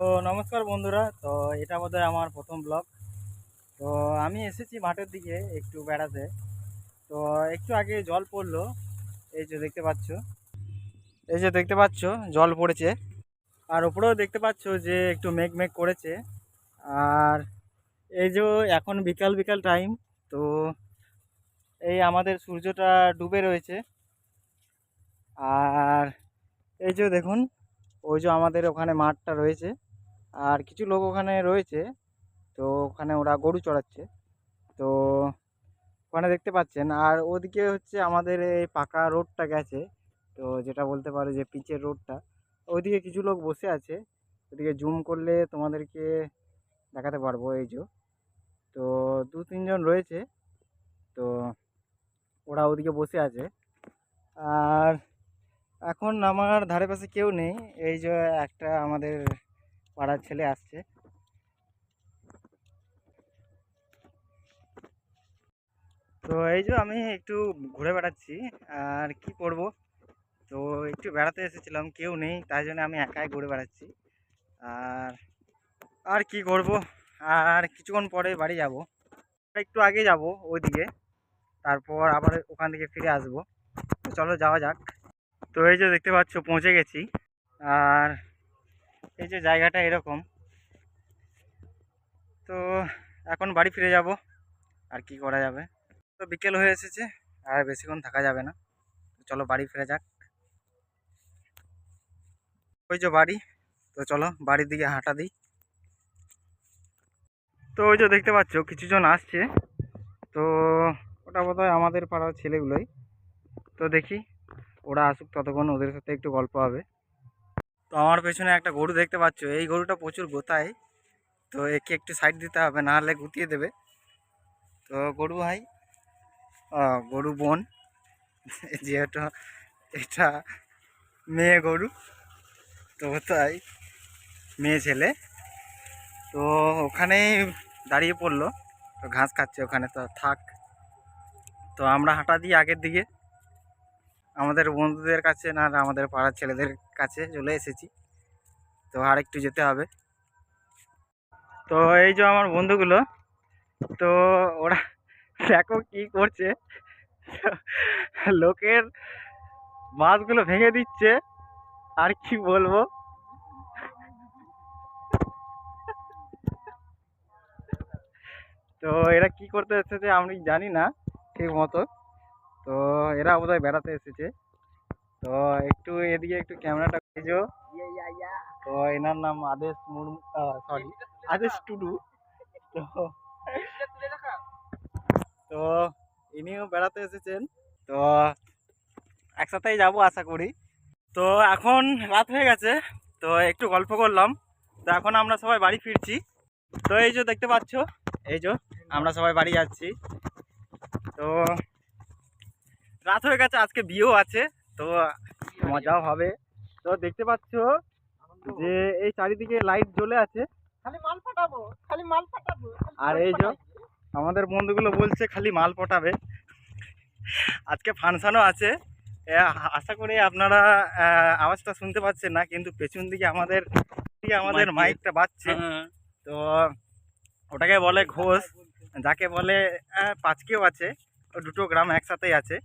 তো নমস্কার বন্ধুরা, তো এটা বোধহয় আমার প্রথম ব্লগ তো আমি এসেছি মাঠের দিকে একটু বেড়াতে। তো একটু আগে জল পড়ল, এই যে দেখতে পাচ্ছ। এই যে দেখতে পাচ্ছ, জল পড়েছে। আর ওপরেও দেখতে পাচ্ছ যে একটু মেঘ মেঘ করেছে। আর এই যে এখন বিকাল বিকাল টাইম তো এই আমাদের সূর্যটা ডুবে রয়েছে। আর এই যে দেখুন, ওই যে আমাদের ওখানে মাঠটা রয়েছে। আর কিছু লোক ওখানে রয়েছে। তো ওখানে ওরা গরু চড়াচ্ছে। তো ওখানে দেখতে পাচ্ছেন, আর ওদিকে হচ্ছে আমাদের এই পাকা রোডটা গেছে। তো যেটা বলতে পারো যে পিচের রোডটা। ওইদিকে কিছু লোক বসে আছে। ওদিকে জুম করলে তোমাদেরকে দেখাতে পারব এই যে। তো দু তিনজন রয়েছে। তো ওরা ওদিকে বসে আছে। আর এখন আমার ধারে পাশে কেউ নেই। এই যে একটা আমাদের পাড়ার ছেলে আসছে। তো এই যে আমি একটু ঘুরে বেড়াচ্ছি, আর কি করব? তো একটু বেড়াতে এসেছিলাম, কেউ নেই, তাই জন্য আমি একাই ঘুরে বেড়াচ্ছি। আর আর কি করব? আর কিছুক্ষণ পরে বাড়ি যাব। একটু আগে যাব ওইদিকে, তারপর আবার ওখান থেকে ফিরে আসব। চলো যাওয়া যাক। তো এই যে দেখতে পাচ্ছ, পৌঁছে গেছি। আর এই যে জায়গাটা এরকম। তো এখন বাড়ি ফিরে যাব, আর কি করা যাবে? তো বিকেল হয়ে এসেছে, আর বেশিক্ষণ থাকা যাবে না। চলো বাড়ি ফিরে যাক। ওই যে বাড়ি, তো চলো বাড়ির দিকে হাঁটা দিই। তো ওই যে দেখতে পাচ্ছ, কিছুজন আসছে। তো ওটা বোধহয় আমাদের পাড়ার ছেলেগুলোই। তো দেখি, ওরা আসুক ততক্ষণ ওদের সাথে একটু গল্প হবে। তো আমার পেছনে একটা গরু দেখতে পাচ্ছ। এই গরুটা প্রচুর গোতায়। তো একে একটু সাইড দিতে হবে, না হলে গুতিয়ে দেবে। তো গরু ভাই গরু বোন, যেহেতু এটা মেয়ে গরু, তো তাই মেয়ে ছেলে। তো ওখানেই দাঁড়িয়ে পড়ল, তো ঘাস খাচ্ছে ওখানে, তো থাক। তো আমরা হাঁটা দিই আগের দিকে। আমাদের বন্ধুদের কাছে না আমাদের পাড়ার ছেলেদের কাছে চলে এসেছি। তো আর একটু যেতে হবে। তো এই যে আমার বন্ধুগুলো, তো ওরা দেখো কি করছে। লোকের মাছগুলো ভেঙে দিচ্ছে। আর কি বলব? তো এরা কি করতে এসেছে আমি জানি না ঠিক মতো। তো এরা বোধহয় বেড়াতে এসেছে। তো একটু এদিকে একটু ক্যামেরাটা ভেজো তো এনার নাম আদেশ মুর্মু সরি আদেশ টুডু। তো তো ইনিও বেড়াতে এসেছেন। তো একসাথেই যাব আশা করি। তো এখন রাত হয়ে গেছে। তো একটু গল্প করলাম। তো এখন আমরা সবাই বাড়ি ফিরছি। তো এই যে দেখতে পাচ্ছ, এই যে আমরা সবাই বাড়ি যাচ্ছি। তো রাত হয়ে গেছে আজকে বিয়েও আছে তো মজাও হবে। তো দেখতে পাচ্ছ যে এই চারিদিকে লাইট জ্বলে আছে। খালি মাল ফাটাবো খালি মাল আর এই যে আমাদের বন্ধুগুলো বলছে খালি মাল পটাবে আজকে ফাংশানও আছে। আশা করি আপনারা আওয়াজটা শুনতে পাচ্ছেন না কিন্তু পেছন দিকে আমাদের আমাদের মাইকটা বাজছে। তো ওটাকে বলে ঘোষ যাকে বলে পাঁচকেও আছে দুটো গ্রাম একসাথেই আছে।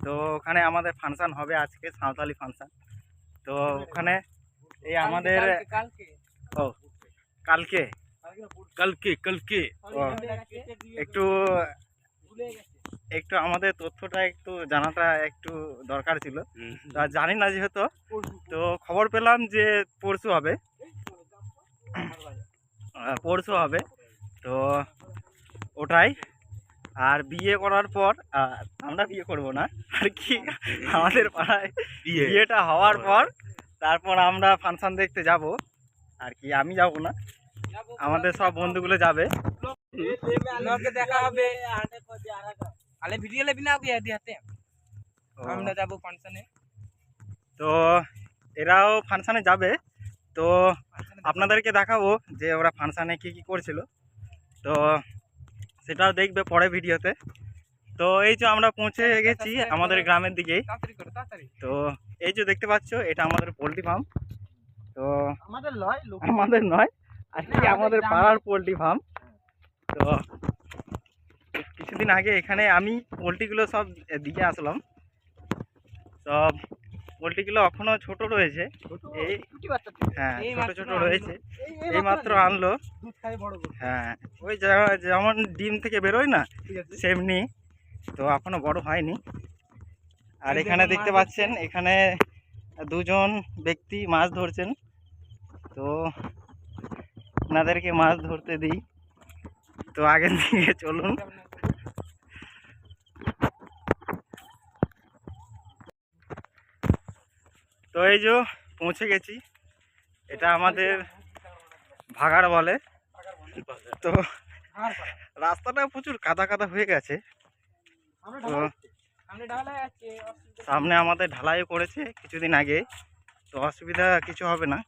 তো ওখানে আমাদের ফাংশন হবে আজকে সাঁওতালি ফাংশন তো ওখানে এই আমাদের কালকে, কালকে? ও কালকে। কালকে কালকে ও, একটু একটু আমাদের তথ্যটা একটু জানাটা একটু দরকার ছিল। তা জানি না যেহেতু। তো খবর পেলাম যে পরশু হবে। পরশু হবে। তো ওটাই। আর বিয়ে করার পর আমরা বিয়ে করব না। আর কি আমাদের পাড়ায় বিয়ে। বিয়েটা হওয়ার পর তারপর আমরা ফাংশন দেখতে যাব। আর কি আমি যাব না। আমাদের সব বন্ধুগুলো যাবে। দেখা হবে আলে ভিডিও লেবি না দিয়ে তো আমরা যাব ফাংশনে তো এরাও ফাংশানে যাবে। তো আপনাদেরকে দেখাবো যে ওরা ফাংশানে কী কী করছিল। তো সেটাও দেখবে পরে ভিডিওতে। তো এই যে আমরা পৌঁছে গেছি আমাদের গ্রামের দিকেই তো এই যে দেখতে পাচ্ছ এটা আমাদের পোলট্রি ফার্ম। তো আমাদের নয় লোক। আমাদের নয় আর কি আমাদের আমাদের পাড়ার পোলট্রি ফার্ম। তো কিছুদিন আগে এখানে আমি পোলট্রিগুলো সব দিয়ে আসলাম। সব পোলট্রিগুলো এখনও ছোট রয়েছে। এই হ্যাঁ ছোট ছোট রয়েছে। এই মাত্র আনলো। হ্যাঁ ওই যেমন ডিম থেকে বেরোয় না সেমনি। তো এখনও বড় হয়নি। আর এখানে দেখতে পাচ্ছেন এখানে দুজন ব্যক্তি মাছ ধরছেন। তো ওনাদেরকে মাছ ধরতে দিই। তো আগের দিকে চলুন। তো এই যে পৌঁছে গেছি। এটা আমাদের ভাগাড় বলে। তো রাস্তাটা প্রচুর কাদা কাদা হয়ে গেছে। তো সামনে আমাদের ঢালাই করেছে কিছুদিন আগে। তো অসুবিধা কিছু হবে না।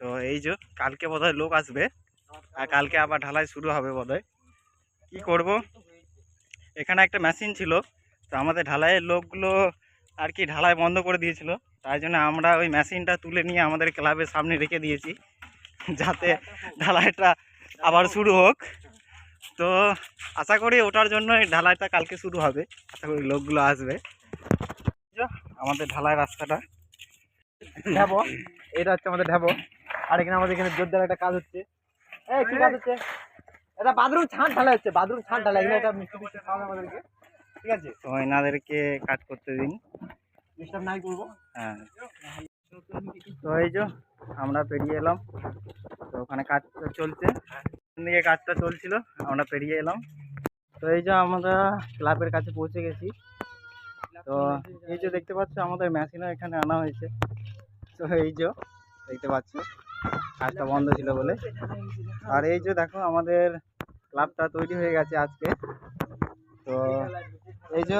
তো এই যে কালকে বোধহয় লোক আসবে। আর কালকে আবার ঢালাই শুরু হবে বোধহয়। কি করব? এখানে একটা মেশিন ছিল। তো আমাদের ঢালাইয়ের লোকগুলো আর কি ঢালাই বন্ধ করে দিয়েছিল। তাই জন্য আমরা ওই মেশিনটা তুলে নিয়ে আমাদের ক্লাবের সামনে রেখে দিয়েছি, যাতে ঢালাইটা আবার শুরু হোক। তো আশা করি ওটার জন্য ঢালাইটা কালকে শুরু হবে। আশা করি লোকগুলো আসবে। আমাদের ঢালাই রাস্তাটা। ঢাবো, এটা হচ্ছে আমাদের ঢাবো। আর এখানে আমাদের এখানে জোরদার একটা কাজ হচ্ছে। এই, কি কাজ হচ্ছে? এটা বাথরুম ছাদ ঢালাই হচ্ছে, বাথরুম ছাদ ঢালাই। খাওয়াবে আমাদেরকে। ঠিক আছে? তো এনাদেরকে কাজ করতে দিন। ডিস্টার্ব নাই করব। হ্যাঁ। তো এই যে আমরা পেরিয়ে এলাম। তো ওখানে কাজ চলছে। দিকে কাজটা চলছিল আমরা পেরিয়ে এলাম। তো এই যে আমরা ক্লাবের কাছে পৌঁছে গেছি। তো এই যে দেখতে পাচ্ছ আমাদের মেশিনও এখানে আনা হয়েছে। তো এই যে দেখতে পাচ্ছ কাজটা বন্ধ ছিল বলে। আর এই যে দেখো আমাদের ক্লাবটা তৈরি হয়ে গেছে আজকে। তো এই যে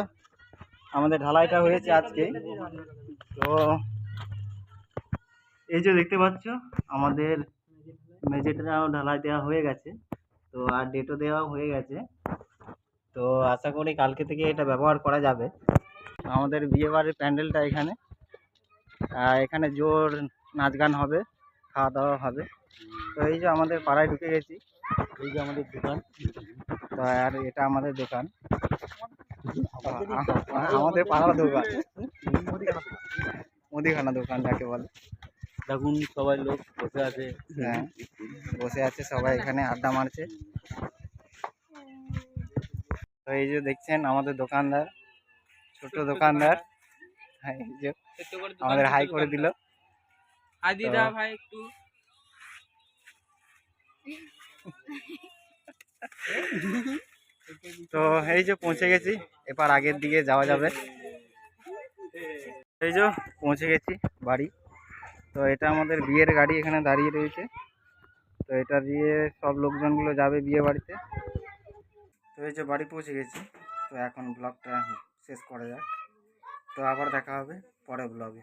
আমাদের ঢালাইটা হয়েছে আজকে। তো এই যে দেখতে পাচ্ছ, আমাদের মেঝেটাও ঢালাই দেওয়া হয়ে গেছে। তো আর ডেটও দেওয়া হয়ে গেছে। তো আশা করি কালকে থেকে এটা ব্যবহার করা যাবে। আমাদের বিয়ে বাড়ির প্যান্ডেলটা এখানে। এখানে জোর নাচ গান হবে খাওয়া দাওয়া হবে। তো এই যে আমাদের পাড়ায় ঢুকে গেছি। এই যে আমাদের দোকান। তো আর এটা আমাদের দোকান। আমাদের পাড়ার দোকান। মুদিখানা দোকান যাকে বলে। দেখুন সবাই লোক বসে আছে। হ্যাঁ বসে আছে সবাই এখানে আড্ডা মারছে। তো এই যে দেখছেন আমাদের দোকানদার ছোট দোকানদার। হ্যাঁ, এই যে আমাদের হাই করে দিল। ভাই একটু। তো এই যে পৌঁছে গেছি, এবার আগের দিকে যাওয়া যাবে। এই যে পৌঁছে গেছি বাড়ি। তো এটা আমাদের বিয়ের গাড়ি এখানে দাঁড়িয়ে রয়েছে। তো এটা দিয়ে সব লোকজনগুলো যাবে বিয়ে বাড়িতে। তো এই যে বাড়ি পৌঁছে গেছি। তো এখন ব্লগটা শেষ করা যাক। তো আবার দেখা হবে পরের ব্লগে।